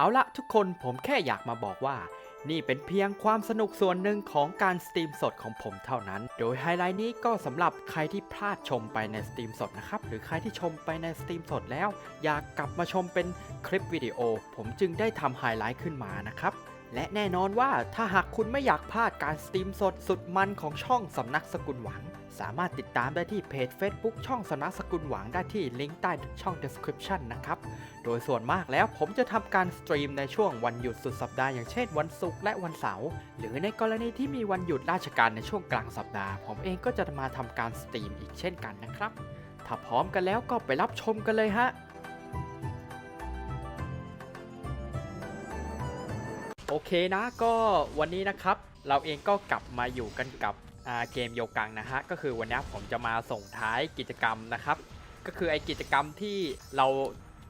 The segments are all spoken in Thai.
เอาละทุกคนผมแค่อยากมาบอกว่า นี่เป็นเพียงความสนุกส่วนหนึ่งของการสตรีมสดของผมเท่านั้น โดยไฮไลท์นี้ก็สำหรับใครที่พลาดชมไปในสตรีมสดนะครับ หรือใครที่ชมไปในสตรีมสดแล้ว อยากกลับมาชมเป็นคลิปวิดีโอ ผมจึงได้ทำไฮไลท์ขึ้นมานะครับและแน่นอนว่าถ้าหากคุณไม่อยากพลาดการสตรีมสดสุดมันของช่องสำนักสกุลหวัง สามารถติดตามได้ที่เพจ Facebook ช่องสนักสกุลหวังได้ที่ลิงก์ใต้ช่อง description นะครับ โดยส่วนมากแล้วผมจะทำการสตรีมในช่วงวันหยุดสุดสัปดาห์อย่างเช่นวันศุกร์และวันเสาร์ หรือในกรณีที่มีวันหยุดราชการในช่วงกลางสัปดาห์ ผมเองก็จะมาทำการสตรีมอีกเช่นกันนะครับ ถ้าพร้อมกันแล้วก็ไปรับชมกันเลยฮะโอเคนะก็วันนี้นะครับ เราเองก็กลับมาอยู่กันกับ เกมโยกังนะฮะก็คือวันนี้ผมจะมาส่งท้ายกิจกรรมนะครับ ก็คือไอกิจกรรมที่เรา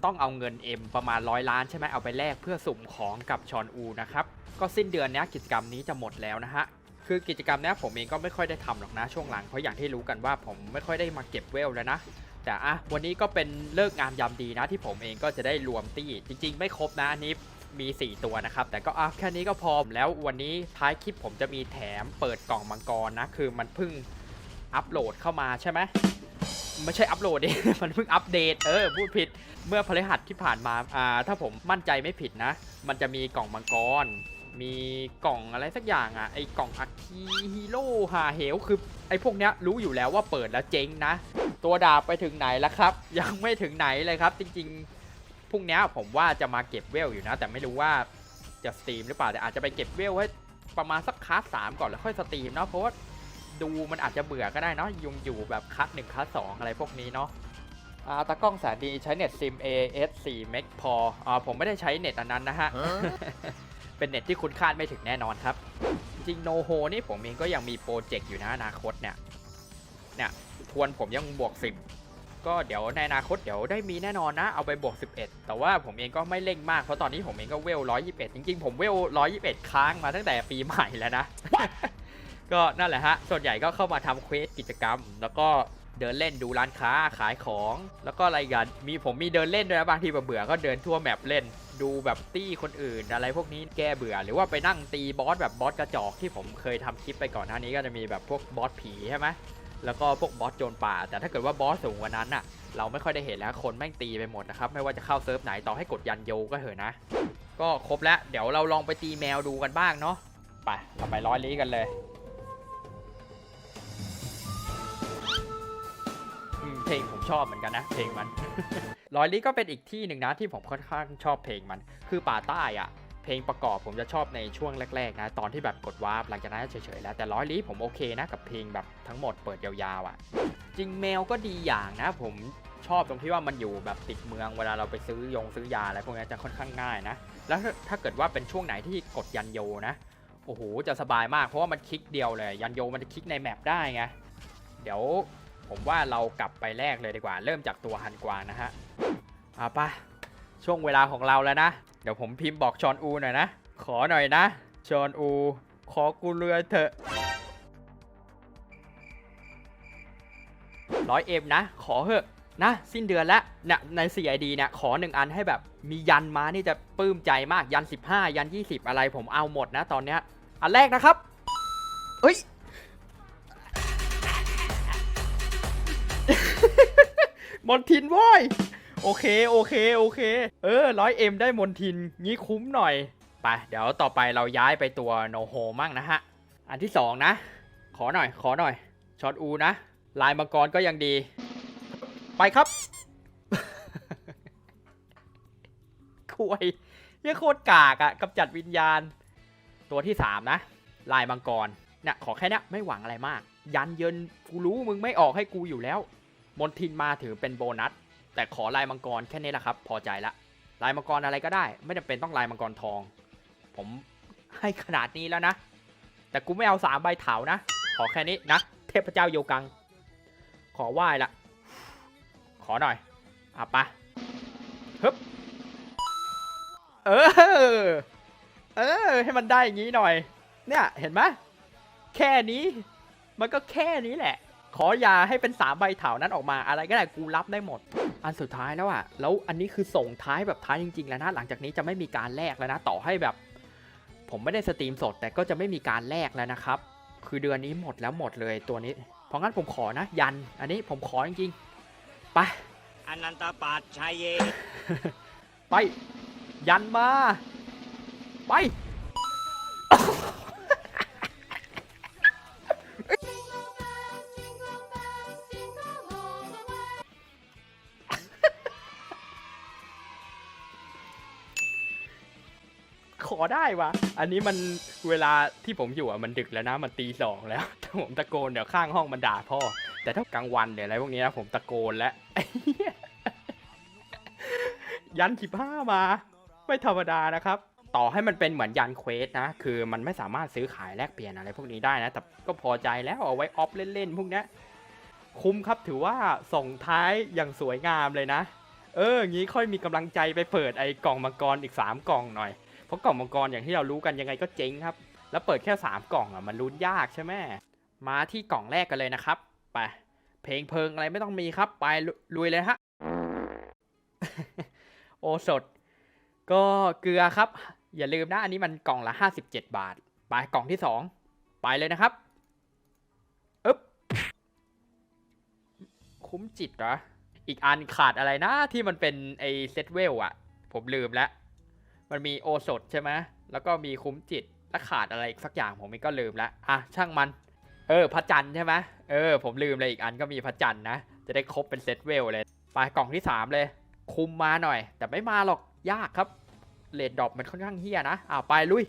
ต้องเอาเงิน M ประมาณร้อยล้านใช่ไหมเอาไปแลกเพื่อสุ่มของกับชอนอูนะครับก็สิ้นเดือนนี้กิจกรรมนี้จะหมดแล้วนะฮะคือกิจกรรมนี้ผมเองก็ไม่ค่อยได้ทำหรอกนะช่วงหลังเพราะอย่างที่รู้กันว่าผมไม่ค่อยได้มาเก็บเวลแล้วนะแต่อะวันนี้ก็เป็นเลิกงามยามดีนะที่ผมเองก็จะได้รวมตี้จริง ๆ ไม่ครบนะอันนี้ มี 4 ตัวนะครับ แต่ก็อะแค่นี้ก็พอแล้ววันนี้ท้ายคลิปผมจะมีแถมเปิดกล่องมังกรนะ คือมันเพิ่งอัปโหลดเข้ามาใช่ไหมไม่ใช่อัปโหลดดิ มันเพิ่งอัปเดต เออ พูดผิด เมื่อพฤหัสที่ผ่านมา อ่า ถ้าผมมั่นใจไม่ผิดนะ มันจะมีกล่องมังกร มีกล่องอะไรสักอย่างอะ ไอกล่องอัคคีฮีโร่หาเหว คือไอพวกเนี้ยรู้อยู่แล้วว่าเปิดแล้วเจ๊งนะ ตัวดาบไปถึงไหนแล้วครับ ยังไม่ถึงไหนเลยครับ จริง ๆ พรุ่งเนี้ยผมว่าจะมาเก็บเวลอยู่นะ แต่ไม่รู้ว่าจะสตรีมหรือเปล่าแต่อาจจะไปเก็บเวลให้ประมาณสักคลาสสามก่อนแล้วค่อยสตรีมเนาะเพราะว่าดูมันอาจจะเบื่อก็ได้เนาะยุงอยู่แบบคัด1คัด2อะไรพวกนี้เนาะอ่าตากล้องแสนดีใช้เน็ตซิม AS 4 m e g พออ่าผมไม่ได้ใช้เน็ตอันนั้นนะฮะ เป็นเน็ตที่คุณคาดไม่ถึงแน่นอนครับ จริงโนโฮนี่ผมเองก็ยังมีโปรเจกต์อยู่นะอนาคตเนี่ยเนี่ยทวนผมยังบวก 10 ก็เดี๋ยวในอนาคตเดี๋ยวได้มีแน่นอนนะ เอาไปบวก 11 แต่ว่าผมเองก็ไม่เร่งมาก เพราะตอนนี้ผมเองก็เวล 121 จริงๆ ผมเวล 121 ค้างมาตั้งแต่ปีใหม่แล้วนะ ก็นั่นแหละฮะ ส่วนใหญ่ก็เข้ามาทำเควสกิจกรรม แล้วก็เดินเล่นดูร้านค้าขายของ แล้วก็อะไรกัน มีผมมีเดินเล่นด้วยนะบางทีเบื่อก็เดินทั่วแมปเล่น ดูแบบตี้คนอื่น อะไรพวกนี้แก้เบื่อ หรือว่าไปนั่งตีบอสแบบบอสกระจอกที่ผมเคยทำคลิปไปก่อนหน้านี้ก็จะมีแบบพวกบอสผีใช่ไหม แล้วก็พวกบอสโจรป่า แต่ถ้าเกิดว่าบอสสูงกว่านั้นน่ะ เราไม่ค่อยได้เห็นแล้วคนแม่งตีไปหมดนะครับ ไม่ว่าจะเข้าเซิร์ฟไหนต่อให้กดยันโยก็เถอะนะ ก็ครบแล้ว เดี๋ยวเราลองไปตีแมวดูกันบ้างเนาะ ไปเราไปร้อยลี้กันเลยเพลงผมชอบเหมือนกันนะเพลงมันร้อยลี้ก็เป็นอีกที่หนึ่งนะที่ผมค่อนข้างชอบเพลงมัน คือป่าใต้อะ เพลงประกอบผมจะชอบในช่วงแรกๆนะตอนที่แบบกดวาร์ปหลังจากนั้นเฉยๆแล้วแต่ร้อยลีผมโอเคนะกับเพลงแบบทั้งหมดเปิดยาวๆอะจริงแมวก็ดีอย่างนะ ผมชอบตรงที่ว่ามันอยู่แบบติดเมืองเวลาเราไปซื้อยงซื้อยาอะไรพวกนี้จะค่อนข้างง่ายนะ แล้วถ้าถ้าเกิดว่าเป็นช่วงไหนที่กดยันโยนะโอ้โหจะสบายมากเพราะว่ามันคลิกเดียวเลย ยันโยมันจะคลิกในแมปได้ไงเดี๋ยวผมว่าเรากลับไปแรกเลยดีกว่า เริ่มจากตัวฮันกวางนะฮะเอาปะช่วงเวลาของเราแล้วนะ เดี๋ยวผมพิมพ์บอกชอนอูหน่อยนะ ขอหน่อยนะ ชอนอู ขอกูเรือเถอะร้อยเอ็มนะ ขอเหอะนะ สิ้นเดือนแล้วเนี่ยใน CID เนี่ยขอหนึ่งอันให้แบบมียันมานี่จะปลื้มใจมากยัน 15 ยัน 20 อะไรผมเอาหมดนะตอนเนี้ยอันแรกนะครับเอ้ยมอนทินว้ย โอเคโอเคโอเค เออร้อยเอ็มได้มนทินงี้คุ้มหน่อยไปเดี๋ยวต่อไปเราย้ายไปตัวโนโฮมั่งนะฮะ อันที่สองนะ ขอหน่อย ขอหน่อยช็อตอูนะ ลายมังกรก็ยังดี ไปครับคุยยังโคตรกากอะกำจัดวิญญาณ ตัวที่สามนะ ลายมังกรเนี่ยขอแค่เนี้ยไม่หวังอะไรมาก ยันเยินกูรู้มึงไม่ออกให้กูอยู่แล้ว มนทินมาถือเป็นโบนัส แต่ขอลายมังกรแค่นี้แหละครับ พอใจละลายมังกรอะไรก็ได้ ไม่จำเป็นต้องลายมังกรทอง ผมให้ขนาดนี้แล้วนะ แต่กูไม่เอาสามใบเถานะ ขอแค่นี้นะ เทพเจ้าโยกัง ขอไหว้ละ ขอหน่อยอะปะฮึบเออ เออ ให้มันได้อย่างนี้หน่อย เนี่ย เห็นไหมแค่นี้ มันก็แค่นี้แหละ ขออย่าให้เป็นสามใบเถานั้นออกมาอะไรก็ได้กูรับได้หมด อันสุดท้ายแล้วอะแล้วอันนี้คือส่งท้ายแบบท้ายจริงๆแล้วนะหลังจากนี้จะไม่มีการแลกแล้วนะต่อให้แบบ ผมไม่ได้สตรีมสดแต่ก็จะไม่มีการแลกแล้วนะครับ คือเดือนนี้หมดแล้วหมดเลยตัวนี้ เพราะงั้นผมขอนะ ยัน อันนี้ผมขอจริงๆไปอนันตปัจชัยเย ไป ยันมา ไป ขอได้วะ อันนี้มันเวลาที่ผมอยู่อะมันดึกแล้วนะมันตีสองแล้วถ้าผมตะโกนเดี๋ยวข้างห้องมันด่าพ่อ แต่ถ้ากลางวันเดี๋ยวอะไรพวกนี้นะผมตะโกนแล้วยันสิบห้ามา ไม่ธรรมดานะครับ ต่อให้มันเป็นเหมือนยันเควสนะ คือมันไม่สามารถซื้อขายแลกเปลี่ยนอะไรพวกนี้ได้นะ แต่ก็พอใจแล้วเอาไว้ออฟเล่นๆพวกนี้คุ้มครับถือว่าส่งท้ายอย่างสวยงามเลยนะ เอออย่างนี้ค่อยมีกำลังใจไปเปิดไอ้กล่องมังกรอีก 3 กล่องหน่อย เพราะกล่องมังกรอย่างที่เรารู้กันยังไงก็เจ๊งครับ แล้วเปิดแค่ 3 กล่องอะมันลุ้นยากใช่ไหมมาที่กล่องแรกกันเลยนะครับ ไป เพลงเพลิงอะไรไม่ต้องมีครับ ไปลุลยเลยฮะ โอสด ก็เกลือครับ อย่าลืมนะ อันนี้มันกล่องละ 57 บาท ไปกล่องที่ 2 ไปเลยนะครับอึ๊บ คุ้มจิตเหรอ อีกอันขาดอะไรนะ ที่มันเป็นไอเซตเวลอะผมลืมแล้ว มันมีโอสดใช่ไหมแล้วก็มีคุ้มจิตแล้วขาดอะไรอีกสักอย่างผมก็ลืมล้วอะช่างมัน เออพระจันทร์ใช่ไหมเออ ผมลืมเลยอีกอันก็มีพระจันทร์นะ จะได้ครบเป็นเซตเวลเลยไปกล่องที่ 3 เลย คุมมาหน่อย แต่ไม่มาหรอกยากครับเลดดรอปมันค่อนข้างเฮี้ยนะอ้าวไปลุย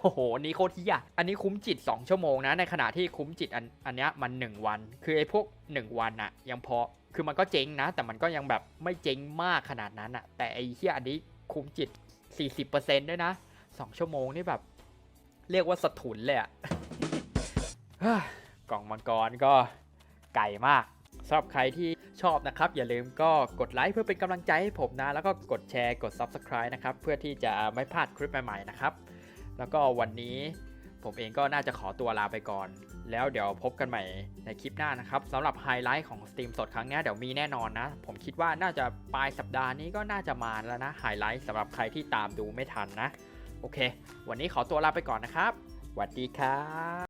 โอ้โหอันนี้โคตรเฮี้ยอันนี้คุ้มจิต 2 ชั่วโมงนะ ในขณะที่คุ้มจิตอันอันนี้มัน 1 วัน คือไอ้พวก 1 วันอะยังพอ คือมันก็เจ๊งนะ แต่มันก็ยังแบบไม่เจ๊งมากขนาดนั้นอะแต่ไอ้เฮี้ยอันนี้ คุ้มจิต 40%ด้วยนะ 2 ชั่วโมงนี่แบบ เรียกว่าสะทุนเลยอะกล่องมังกรก็ไก่มากสำหรับใครที่ชอบนะครับ อย่าลืมก็กดไลค์เพื่อเป็นกำลังใจให้ผมนะ แล้วก็กดแชร์กด Subscribe นะครับ เพื่อที่จะไม่พลาดคลิปใหม่ๆนะครับ แล้วก็วันนี้ผมเองก็น่าจะขอตัวลาไปก่อน แล้วเดี๋ยวพบกันใหม่ในคลิปหน้านะครับสำหรับไฮไลท์ของสตรีมสดครั้งนี้เดี๋ยวมีแน่นอนนะ ผมคิดว่าน่าจะปลายสัปดาห์นี้ก็น่าจะมาแล้วนะไฮไลท์สำหรับใครที่ตามดูไม่ทันนะ โอเค วันนี้ขอตัวลาไปก่อนนะครับสวัสดีครับ